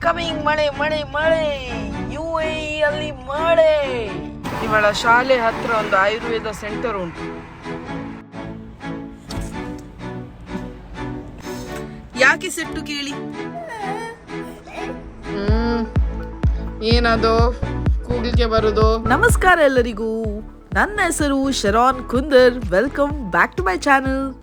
Coming ಮಳೆ ಮಳೆ ಮಳೆ ಯು ಎ ಅಲ್ಲಿ ಮಳೆ. ಇವಳ ಶಾಲೆ ಹತ್ರ ಒಂದು ಆಯುರ್ವೇದ ಸೆಂಟರ್ ಉಂಟು. ಯಾಕೆ ಸೆಟ್ಟು ಕೇಳಿ? ಹ್ಮ್. ಏನದು? ಕೂಗ್ಲಿಕ್ಕೆ ಬರುದು? ನಮಸ್ಕಾರ ಎಲ್ಲರಿಗೂ. ನನ್ನ ಹೆಸರು Sharon Kundar. Welcome back to my channel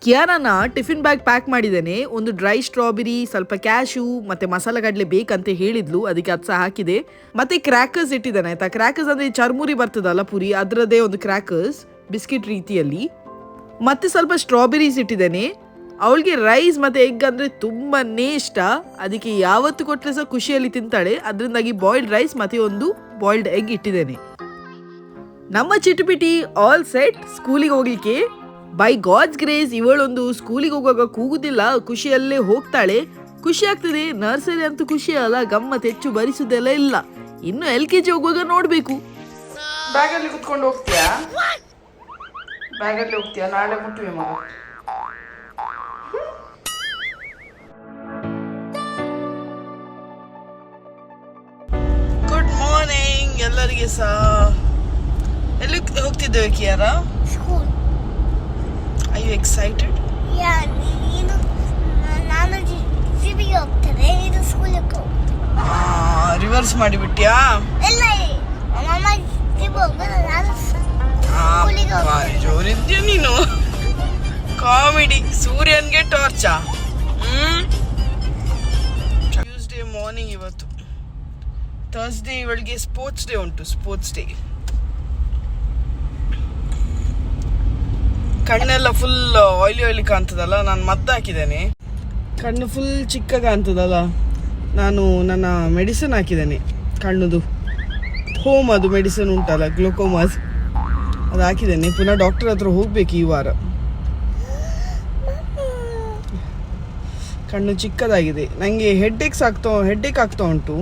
ಕಿಯಾರನ tiffin bag pack ಮಾಡಿದ್ದೇನೆ. ಒಂದು ಡ್ರೈ ಸ್ಟ್ರಾಬೆರಿ, ಸ್ವಲ್ಪ ಕ್ಯಾಶು ಮತ್ತೆ ಮಸಾಲೆ ಕಡಲೆ ಬೇಕಂತ ಹೇಳಿದ್ಲು. ಅದಕ್ಕೆ ಅದು ಸಹ ಹಾಕಿದೆ. ಮತ್ತೆ ಕ್ರ್ಯಾಕರ್ಸ್ ಇಟ್ಟಿದ್ದಾನೆ, ಆಯ್ತಾ? ಕ್ರ್ಯಾಕರ್ಸ್ ಅಂದ್ರೆ ಚರ್ಮುರಿ ಬರ್ತದಲ್ಲ ಪುರಿ, ಅದರದ್ದೇ ಒಂದು ಕ್ರ್ಯಾಕರ್ಸ್, ಬಿಸ್ಕಿಟ್ ರೀತಿಯಲ್ಲಿ. ಮತ್ತೆ ಸ್ವಲ್ಪ ಸ್ಟ್ರಾಬೆರೀಸ್ ಇಟ್ಟಿದ್ದೇನೆ. ಅವಳಿಗೆ ರೈಸ್ ಮತ್ತೆ ಎಗ್ ಅಂದ್ರೆ ತುಂಬಾನೇ ಇಷ್ಟ. ಅದಕ್ಕೆ ಯಾವತ್ತು ಕೊಟ್ಟರೆ ಸಹ ಖುಷಿಯಲ್ಲಿ ತಿಂತಾಳೆ. ಅದರಿಂದಾಗಿ ಬಾಯ್ಲ್ಡ್ ರೈಸ್ ಮತ್ತೆ ಒಂದು ಬಾಯ್ಲ್ಡ್ ಎಗ್ ಇಟ್ಟಿದ್ದೇನೆ. ನಮ್ಮ ಚಿಟುಪಿಟಿ ಆಲ್ ಸೆಟ್ ಸ್ಕೂಲಿಗೆ ಹೋಗ್ಲಿಕ್ಕೆ ಬೈ ಗಾಡ್ಸ್ ಗ್ರೇಸ್ ಇವಳೊಂದು ಸ್ಕೂಲಿಗೆ ಹೋಗುವಾಗ ಕೂಗುದಿಲ್ಲ ಖುಷಿಯಲ್ಲೇ ಹೋಗ್ತಾಳೆ. ಖುಷಿ ಆಗ್ತದೆ ನರ್ಸರಿ ಅಂತೂ ಖುಷಿ ಅಲ್ಲ ಗಮ್ಮತ್ ಹೆಚ್ಚು ಭರಿಸುದೆಲ್ಲ ಇಲ್ಲ. ಇನ್ನು ಎಲ್ ಕೆ ಜಿ ಹೋಗುವಾಗ ನೋಡ್ಬೇಕು. ಬ್ಯಾಗಲ್ಲಿ ಕುತ್ಕೊಂಡು ಹೋಗ್ತೀಯಾ? ಬ್ಯಾಗಲ್ಲಿ ಹೋಗ್ತೀಯಾ? ನಾಳೆ ಮುಟ್ಟುವೆ ಮಗ. ಗುಡ್ ಮಾರ್ನಿಂಗ್ ಎಲ್ಲರಿಗೆ ಸಹ ಎಲ್ಲಿ ಹೋಗ್ತಿದ್ದೇವೆ Kiara? School I you excited yeah ನೀನು ನಾನು ಜಿಬಿಗೆ ಹೋಗ್ತೇನೆ. ನೀನು ಸ್ಕೂಲಿಗೆ ಹೋಗು. ರಿವರ್ಸ್ ಮಾಡಿಬಿಟ್ಯಾ? ಇಲ್ಲ ಅಮ್ಮಮ್ಮ ಜಿಬಿ ಹೋಗೋದು ನಾನು ಸ್ಕೂಲಿಗೆ ಹೋಗ್ತೇನೆ. ಜೋರಿದ್ಯಾ ನೀನು? ಕಾಮಿಡಿ ಸೂರ್ಯನ್ಗೆ ಟಾರ್ಚಾ ಟ್ಯೂಸ್ಡೇ ಮಾರ್ನಿಂಗ್ ಇವತ್ತು. ಥರ್ಸ್ಡೇ ಇವಳಿಗೆ ಸ್ಪೋರ್ಟ್ಸ್ ಡೇ ಉಂಟು ಸ್ಪೋರ್ಟ್ಸ್ ಡೇ ಕಣ್ಣೆಲ್ಲ ಫುಲ್ ಆಯ್ಲಿ ಆಯ್ಲಿ ಕಾಣ್ತದಲ್ಲ, ನಾನು ಮದ್ದು ಹಾಕಿದ್ದೇನೆ. ಕಣ್ಣು ಫುಲ್ ಚಿಕ್ಕ ಕಾಣ್ತದಲ್ಲ, ನಾನು ನನ್ನ ಮೆಡಿಸಿನ್ ಹಾಕಿದ್ದೇನೆ, ಕಣ್ಣುದು. ಹೋಮ್ ಅದು ಮೆಡಿಸಿನ್ ಉಂಟಲ್ಲ ಗ್ಲುಕೋಮಾಸ್ ಅದು ಹಾಕಿದ್ದೇನೆ, ಪುನಃ ಡಾಕ್ಟರ್ ಹತ್ರ ಹೋಗ್ಬೇಕು ಈ ವಾರ. ಕಣ್ಣು ಚಿಕ್ಕದಾಗಿದೆ. ನನಗೆ ಹೆಡ್ಡೇಕ್ಸ್ ಆಗ್ತಾ ಹೆಡ್ಡೇಕ್ ಆಗ್ತಾ ಉಂಟು.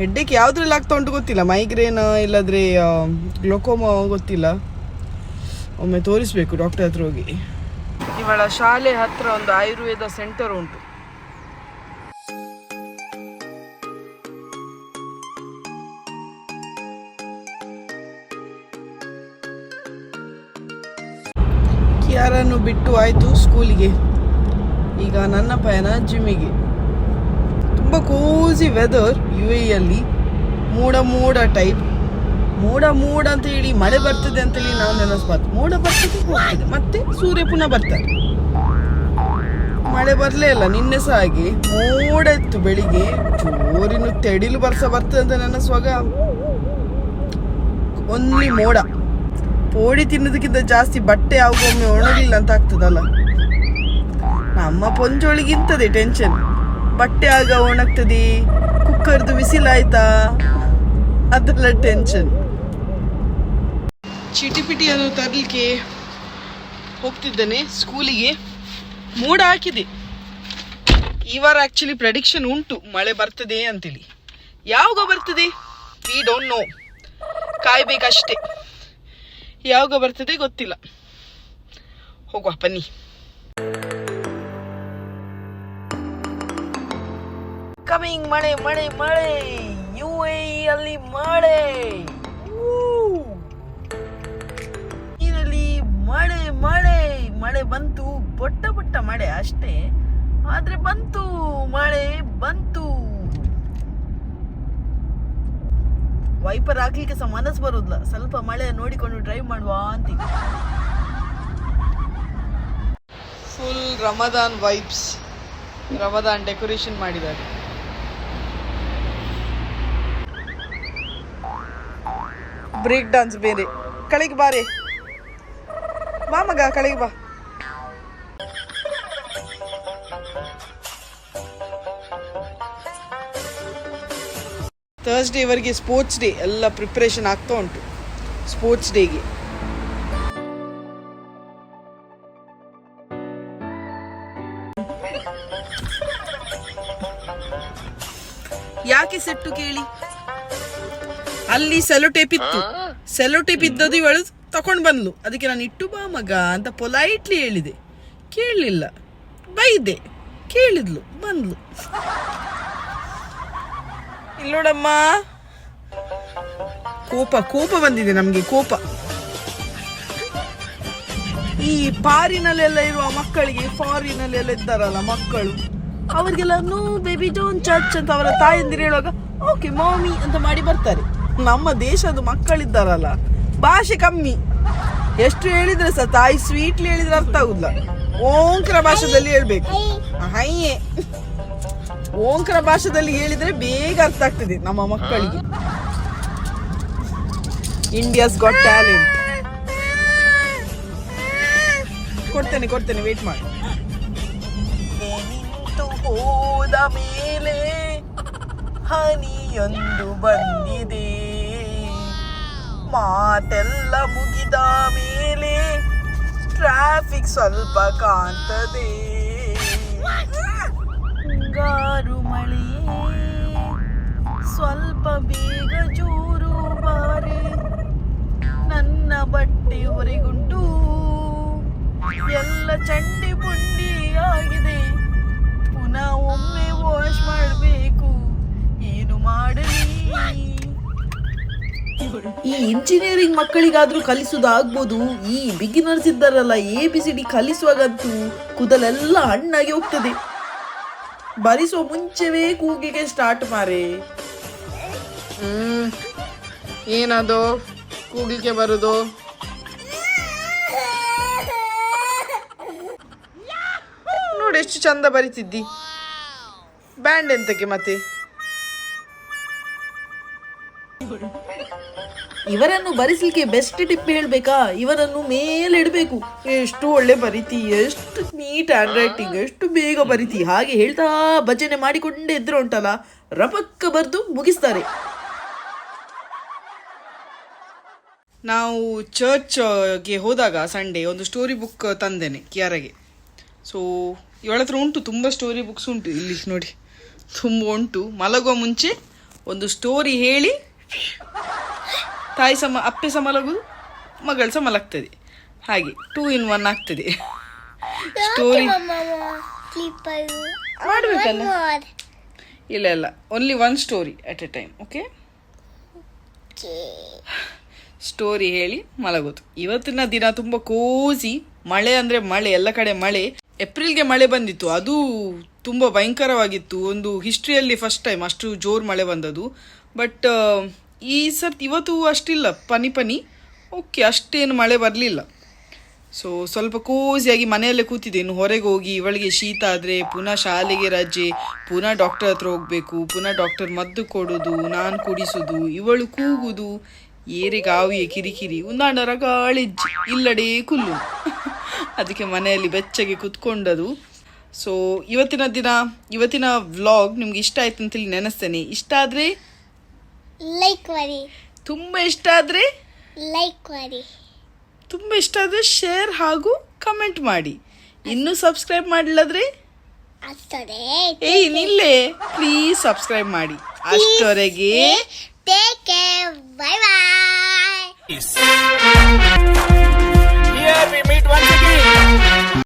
ಹೆಡ್ಡೇಕ್ ಯಾವುದ್ರಲ್ಲಿ ಆಗ್ತಾ ಉಂಟು ಗೊತ್ತಿಲ್ಲ ಮೈಗ್ರೇನ್ ಇಲ್ಲದ್ರೆ ಗ್ಲೋಕೋಮಾ ಗೊತ್ತಿಲ್ಲ. ಒಮ್ಮೆ ತೋರಿಸ್ಬೇಕು ಡಾಕ್ಟರ್ ಹತ್ರ ಹೋಗಿ. ಇವಳ ಶಾಲೆ ಹತ್ರ ಒಂದು ಆಯುರ್ವೇದ ಸೆಂಟರ್ ಉಂಟು. ಕಿಯಾರನ್ನು ಬಿಟ್ಟು ಆಯಿತು ಸ್ಕೂಲಿಗೆ. ಈಗ ನನ್ನ ಪಯಣ ಜಿಮ್ಮಿಗೆ. ತುಂಬ ಕೋಸಿ ವೆದರ್ ಯು ಎಲ್ಲಿ ಮೋಡ ಮೂಡ ಟೈಪ್ ಮೋಡ ಮೋಡ ಅಂತ ಹೇಳಿ, ಮಳೆ ಬರ್ತದೆ ಅಂತ ಹೇಳಿ ನಾವು ನೆನೆಸ್ಬಾರ್ದು. ಮೋಡ ಬರ್ತದೆ, ಹೋಗ್ತದೆ. ಮತ್ತೆ ಸೂರ್ಯ ಪುನಃ ಬರ್ತಾರೆ. ಮಳೆ ಬರಲೇ ಇಲ್ಲ, ನಿನ್ನೆ ಸಹ ಹಾಗೆ. ಮೋಡ ಇತ್ತು ಬೆಳಿಗ್ಗೆ. ಜೋರಿನ ತೆಡಿಲು ಬರ್ಸ ಬರ್ತದೆ ಅಂತ ನೆನೆಸುವಾಗ ಒನ್ಲಿ ಮೋಡ. ಪೋಡಿ ತಿನ್ನೋದಕ್ಕಿಂತ ಜಾಸ್ತಿ ಬಟ್ಟೆ ಆಗೊಮ್ಮೆ ಒಣಗಿಲ್ಲ ಅಂತ ಆಗ್ತದಲ್ಲ? ನಮ್ಮ ಪೊಂಜೊಳಿಗಿಂತದೆ ಟೆನ್ಷನ್ ಬಟ್ಟೆ ಆಗ ಒಣಗ್ತದೆ ಕುಕ್ಕರ್ದು ಬಿಸಿಲಾಯ್ತಾ ಅದೆಲ್ಲ ಟೆನ್ಷನ್ ಚಿಟಿಪಿಟಿಯನ್ನು ತರಲಿಕ್ಕೆ ಹೋಗ್ತಿದ್ದೇನೆ ಸ್ಕೂಲಿಗೆ. ಮೂಡ ಹಾಕಿದೆ. ಈ ವಾರ ಆ್ಯಕ್ಚುಲಿ ಪ್ರೆಡಿಕ್ಷನ್ ಉಂಟು. ಮಳೆ ಬರ್ತದೆ ಅಂತೇಳಿ. ಯಾವಾಗ ಬರ್ತದೆ? ವಿ ಡೋಂಟ್ ನೋ ಕಾಯ್ಬೇಕಷ್ಟೇ. ಯಾವಾಗ ಬರ್ತದೆ ಗೊತ್ತಿಲ್ಲ. ಹೋಗುವ, ಬನ್ನಿ. ಕಮಿಂಗ್ ಮಳೆ ಮಳೆ ಮಳೆ. ಯು ಎ ಅಲ್ಲಿ ಮಳೆ. ಮಳೆ ಬಂತು ಬೊಟ್ಟ ಬೊಟ್ಟ ಮಳೆ ಅಷ್ಟೇ. ಆದ್ರೆ ಬಂತು ಮಳೆ ಬಂತು. ವೈಪರ್ ಹಾಕ್ಲಿಕ್ಕೆ ಸಹ ಮನಸ್ಸು ಬರೋದಿಲ್ಲ. ಸ್ವಲ್ಪ ಮಳೆ ನೋಡಿಕೊಂಡು ಡ್ರೈವ್ ಮಾಡುವ ಅಂತ. Full Ramadan vibes Ramadan decoration ಮಾಡಿದ್ದಾರೆ. ಬ್ರೇಕ್ ಡಾನ್ಸ್ ಬೇರೆ. ಕಳಿಗೆ ಬಾರಿ. ಬಾ ಮಗ ಕಳಿಗೆ ಬಾ. ಥರ್ಸ್ಡೇವರೆಗೆ ಸ್ಪೋರ್ಟ್ಸ್ ಡೇ ಎಲ್ಲ ಪ್ರಿಪ್ರೇಷನ್ ಆಗ್ತಾ ಉಂಟು. ಸ್ಪೋರ್ಟ್ಸ್ ಡೇಗೆ ಯಾಕೆ ಸೆಟ್ಟು ಕೇಳಿ? ಅಲ್ಲಿ ಸೆಲೋ ಟೇಪ್ ಇತ್ತು. ಸೆಲೋ ಟೇಪ್ ಇದ್ದದ್ದು ಇವಳು ತಕೊಂಡ್ ಬಂದ್ಲು. ಅದಕ್ಕೆ ನಾನು ಇಟ್ಟು ಬಾ ಮಗ ಅಂತ ಪೊಲೈಟ್ಲಿ ಹೇಳಿದೆ. ಕೇಳಲಿಲ್ಲ. ಬೈದೆ. ಕೇಳಿದ್ಲು, ಬಂದ್ಲು. ಇಲ್ಲೋಡಮ್ಮ ಕೋಪ ಕೋಪ ಬಂದಿದೆ ನಮಗೆ, ಕೋಪ. ಈ ಪಾರಿನಲ್ಲೆಲ್ಲ ಇರುವ ಮಕ್ಕಳಿಗೆ ಫಾರಿನಲ್ಲೆಲ್ಲ ಇದ್ದಾರಲ್ಲ ಮಕ್ಕಳು. ಅವರಿಗೆಲ್ಲ, ನೋ ಬೇಬಿ ಜೋನ್ ಚರ್ಚ್ ಅಂತ ಅವರ ತಾಯಂದಿರು ಹೇಳುವಾಗ ಓಕೆ ಮಾಮಿ ಅಂತ ಮಾಡಿ ಬರ್ತಾರೆ. ನಮ್ಮ ದೇಶದ ಮಕ್ಕಳಿದ್ದಾರಲ್ಲ, ಭಾಷೆ ಕಮ್ಮಿ. ಎಷ್ಟು ಹೇಳಿದ್ರೆ ಸಹ ತಾಯಿ ಸ್ವೀಟ್ಲಿ ಹೇಳಿದ್ರೆ ಅರ್ಥ ಆಗುದಿಲ್ಲ. ಓಂಕರ ಭಾಷೆದಲ್ಲಿ ಹೇಳ್ಬೇಕು. ಹೈಯೇ. ಓಂಕರ ಭಾಷೆದಲ್ಲಿ ಹೇಳಿದ್ರೆ ಬೇಗ ಅರ್ಥ ಆಗ್ತದೆ ನಮ್ಮ ಮಕ್ಕಳಿಗೆ. ಇಂಡಿಯಾಸ್ ಗಾಟ್ ಟ್ಯಾಲೆಂಟ್ ಕೊಡ್ತೇನೆ ಕೊಡ್ತೇನೆ ವೇಟ್ ಮಾಡಿ. ಹೋದ ಮೇಲೆ ಹನಿಯೊಂದು ಬಂದಿದೆ. ಮಾತೆಲ್ಲ ಮುಗಿದ ಮೇಲೆ ಟ್ರಾಫಿಕ್ ಸ್ವಲ್ಪ ಕಾಣ್ತದೆ. ಮುಂಗಾರು ಮಳೆಯೇ ಸ್ವಲ್ಪ ಬೇಗ ಜೋರು ಬಾರಿ. ನನ್ನ ಬಟ್ಟೆ ಹೊರೆಗುಂಟು ಎಲ್ಲ ಚಂಡಿ ಪುಂಡಿ ಆಗಿದೆ. ಪುನಃ ಒಮ್ಮೆ ವಾಶ್ ಮಾಡಬೇಕು. ಏನು ಮಾಡಲಿ? ಈ ಇಂಜಿನಿಯರಿಂಗ್ ಮಕ್ಕಳಿಗಾದ್ರೂ ಕಲಿಸುವುದಾಗ್ಬೋದು ಈ ಬಿಗಿನರ್ಸ್ ಇದ್ದಾರಲ್ಲ ಎ ಬಿ ಸಿ ಡಿ ಕಲಿಸುವಾಗಂತೂ ಕೂದಲೆಲ್ಲ ಹಣ್ಣಾಗಿ ಹೋಗ್ತದೆ. ಬರಿಸುವ ಮುಂಚೆವೇ ಕೂಗಿಗೆ ಸ್ಟಾರ್ಟ್ ಮಾರೆ. ಏನದು? ಕೂಗ್ಲಿಕ್ಕೆ ಬರುದು? ನೋಡಿ, ಎಷ್ಟು ಚಂದ ಬರಿತಿದ್ದಿ. ಬ್ಯಾಂಡ್ ಎಂತಕ್ಕೆ ಮತ್ತೆ? ಇವರನ್ನು ಬರಿಸಲಿಕ್ಕೆ ಬೆಸ್ಟ್ ಟಿಪ್ ಹೇಳ್ಬೇಕಾ? ಇವರನ್ನು ಮೇಲೆ ಇಡಬೇಕು. ಎಷ್ಟು ಒಳ್ಳೆ ಬರಿತಿ, ಎಷ್ಟು ನೀಟ್ ಹ್ಯಾಂಡ್ ರೈಟಿಂಗ್ ಎಷ್ಟು ಬೇಗ ಬರಿತಿ. ಹಾಗೆ ಹೇಳ್ತಾ ಭಜನೆ ಮಾಡಿಕೊಂಡೇ ಇದ್ರು ಉಂಟಲ್ಲ? ರಪಕ್ಕ ಬರೆದು ಮುಗಿಸ್ತಾರೆ. ನಾವು ಚರ್ಚ್ಗೆ ಹೋದಾಗ ಸಂಡೇ ಒಂದು ಸ್ಟೋರಿ ಬುಕ್ ತಂದೇನೆ ಕಿಯಾರಗೆ. ಸೊ ಇವಳ ಹತ್ರ ಉಂಟು, ತುಂಬ ಸ್ಟೋರಿ ಬುಕ್ಸ್ ಉಂಟು. ಇಲ್ಲಿ ನೋಡಿ, ತುಂಬ ಉಂಟು. ಮಲಗುವ ಮುಂಚೆ ಒಂದು ಸ್ಟೋರಿ ಹೇಳಿ ತಾಯಿ ಸಮ ಅಪ್ಪೆ ಸಹ ಮಲಗುದು ಮಗಳು ಸಹ ಮಲಗ್ತದೆ ಹಾಗೆ ಟೂ ಇನ್ ಒನ್ ಆಗ್ತದೆ. ಸ್ಟೋರಿ ಮಾಡಬೇಕಲ್ಲ? ಇಲ್ಲ ಇಲ್ಲ. Only one story at a time okay story ಹೇಳಿ ಮಲಗೋದು. ಇವತ್ತಿನ ದಿನ ತುಂಬ ಕೋಸಿ ಮಳೆ ಅಂದರೆ ಮಳೆ ಎಲ್ಲ ಕಡೆ ಮಳೆ. ಏಪ್ರಿಲ್ಗೆ ಮಳೆ ಬಂದಿತ್ತು ಅದು ತುಂಬ ಭಯಂಕರವಾಗಿತ್ತು. ಒಂದು ಹಿಸ್ಟ್ರಿಯಲ್ಲಿ ಫಸ್ಟ್ ಟೈಮ್ ಅಷ್ಟು ಜೋರು ಮಳೆ ಬಂದದ್ದು. ಬಟ್ ಈ ಸರ್ತಿ ಇವತ್ತು ಅಷ್ಟಿಲ್ಲ, ಪನಿ ಪನಿ. ಓಕೆ ಅಷ್ಟೇನು ಮಳೆ ಬರಲಿಲ್ಲ. ಸೊ ಸ್ವಲ್ಪ ಕೋಸಿಯಾಗಿ ಮನೆಯಲ್ಲೇ ಕೂತಿದ್ದೆ. ಇನ್ನು ಹೊರಗೆ ಹೋಗಿ ಇವಳಿಗೆ ಶೀತ ಆದರೆ ಪುನಃ ಶಾಲೆಗೆ ರಜೆ, ಪುನಃ ಡಾಕ್ಟರ್ ಹತ್ರ ಹೋಗಬೇಕು, ಪುನಃ ಡಾಕ್ಟರ್ ಮದ್ದು ಕೊಡೋದು, ನಾನು ಕುಡಿಸೋದು, ಇವಳು ಕೂಗುದು. ಏರಿಗಾವಿಯ ಕಿರಿಕಿರಿ ಉಂದಾಂಡರ ರಗಾಳಿಜ್ಜಿ ಇಲ್ಲಡೇ ಕುಲ್ಲು. ಅದಕ್ಕೆ ಮನೆಯಲ್ಲಿ ಬೆಚ್ಚಗೆ ಕುತ್ಕೊಂಡದು. ಸೊ ಇವತ್ತಿನ ದಿನ, ಇವತ್ತಿನ ವ್ಲಾಗ್ ನಿಮ್ಗೆ ಇಷ್ಟ ಆಯ್ತು ಅಂತೇಳಿ ನೆನೆಸ್ತೇನೆ. ಇಷ್ಟ ಆದರೆ ಲೈಕ್ ಮಾಡಿ. ತುಂಬ ಇಷ್ಟ ಆದರೆ? ಲೈಕ್ ಮಾಡಿ. ತುಂಬ ಇಷ್ಟ ಆದರೆ ಶೇರ್ ಹಾಗೂ ಕಮೆಂಟ್ ಮಾಡಿ. ಇನ್ನೂ ಸಬ್ಸ್ಕ್ರೈಬ್ ಮಾಡಿಲ್ಲದ್ರೆ? ಅಷ್ಟೊರೆ ಏ ನಿಲ್ಲೇ ಪ್ಲೀಸ್ ಸಬ್ಸ್ಕ್ರೈಬ್ ಮಾಡಿ. ಅಷ್ಟೊರೆಗೆ. Take care bye bye Here we meet once again.